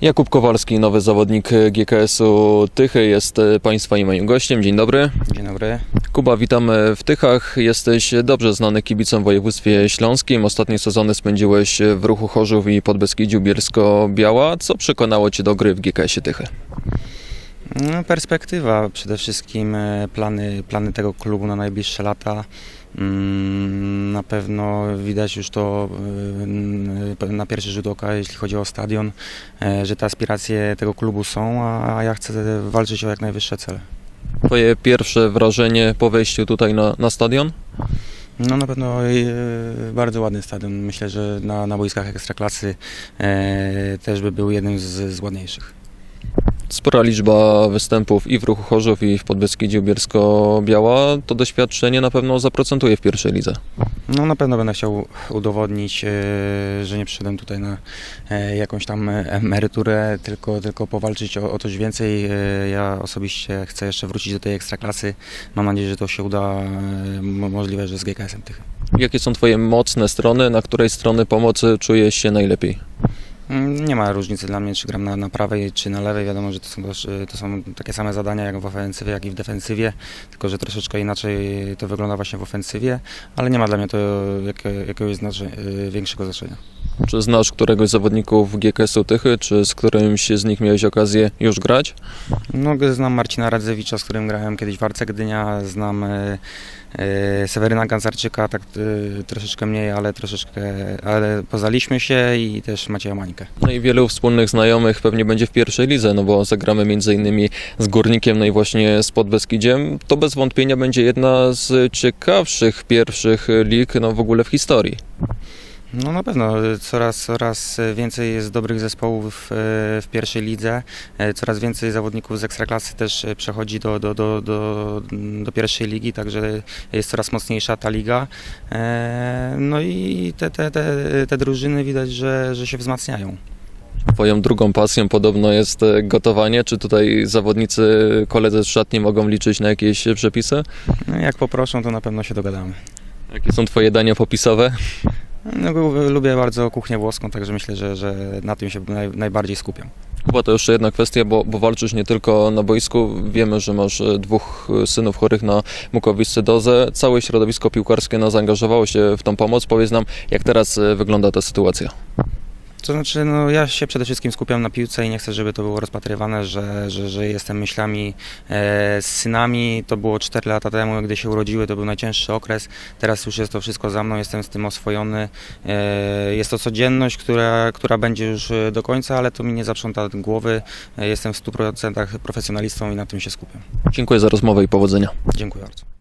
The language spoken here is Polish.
Jakub Kowalski, nowy zawodnik GKS-u Tychy, jest e, Państwa i moim gościem. Dzień dobry. Dzień dobry. Kuba, witamy w Tychach. Jesteś dobrze znany kibicem w województwie śląskim. Ostatnie sezony spędziłeś w Ruchu Chorzów i Podbeskidziu Bielsko-Biała. Co przekonało Cię do gry w GKS-ie Tychy? No, perspektywa, przede wszystkim e, plany, plany tego klubu na najbliższe lata. Mm, Na pewno widać już to e, na pierwszy rzut oka, jeśli chodzi o stadion, e, że te aspiracje tego klubu są, a ja chcę walczyć o jak najwyższe cele. Twoje pierwsze wrażenie po wejściu tutaj na, na stadion? No na pewno bardzo ładny stadion. Myślę, że na, na boiskach ekstraklasy e, też by był jednym z, z ładniejszych. Spora liczba występów i w Ruchu Chorzów i w Podbeskidziu Bielsko-Biała. To doświadczenie na pewno zaprocentuje w pierwszej lidze. No na pewno będę chciał udowodnić, e, że nie przyszedłem tutaj na e, jakąś tam emeryturę, tylko, tylko powalczyć o, o coś więcej. E, Ja osobiście chcę jeszcze wrócić do tej ekstraklasy. Mam nadzieję, że to się uda mo- możliwe, że z GKS-em tych. Jakie są Twoje mocne strony? Na której strony pomocy czujesz się najlepiej? Mm, Nie ma różnicy dla mnie, czy gram na, na prawej, czy na lewej. Wiadomo, że to są, to są takie same zadania jak w ofensywie, jak i w defensywie, tylko że troszeczkę inaczej to wygląda właśnie w ofensywie, ale nie ma dla mnie to jakie, jakiegoś znaczenia, e, większego znaczenia. Czy znasz któregoś z zawodników GKS-u Tychy, czy z którymś z nich miałeś okazję już grać? No, znam Marcina Radzewicza, z którym grałem kiedyś w Arce Gdynia, znam e, Seweryna Gancarczyka, tak e, troszeczkę mniej, ale troszeczkę, ale pozaliśmy się i też Macieja Mańkę. No i wielu wspólnych znajomych pewnie będzie w pierwszej lidze, no bo zagramy między innymi z Górnikiem, no i właśnie z Podbeskidziem. To bez wątpienia będzie jedna z ciekawszych pierwszych lig no w ogóle w historii. No na pewno, coraz, coraz więcej jest dobrych zespołów w pierwszej lidze, e, coraz więcej zawodników z Ekstraklasy też e, przechodzi do, do, do, do, do pierwszej ligi, także jest coraz mocniejsza ta liga. E, No i te, te, te, te drużyny widać, że, że się wzmacniają. Twoją drugą pasją podobno jest gotowanie. Czy tutaj zawodnicy, koledzy z szatni mogą liczyć na jakieś przepisy? No, jak poproszą, to na pewno się dogadamy. Jakie są Twoje dania popisowe? No, lu- lubię bardzo kuchnię włoską, także myślę, że, że na tym się naj, najbardziej skupiam. Kuba, to jeszcze jedna kwestia, bo, bo walczysz nie tylko na boisku. Wiemy, że masz e, dwóch e, synów chorych na mukowiscydozę. Całe środowisko piłkarskie no, zaangażowało się w tą pomoc. Powiedz nam, jak teraz e, wygląda ta sytuacja? To znaczy, no, ja się przede wszystkim skupiam na piłce i nie chcę, żeby to było rozpatrywane, że, że, że jestem myślami e, z synami. To było 4 lata temu, gdy się urodziły, to był najcięższy okres. Teraz już jest to wszystko za mną, jestem z tym oswojony. E, jest to codzienność, która, która będzie już e, do końca, ale to mi nie zaprząta głowy. E, jestem w 100% profesjonalistą i na tym się skupiam. Dziękuję za rozmowę i powodzenia. Dziękuję bardzo.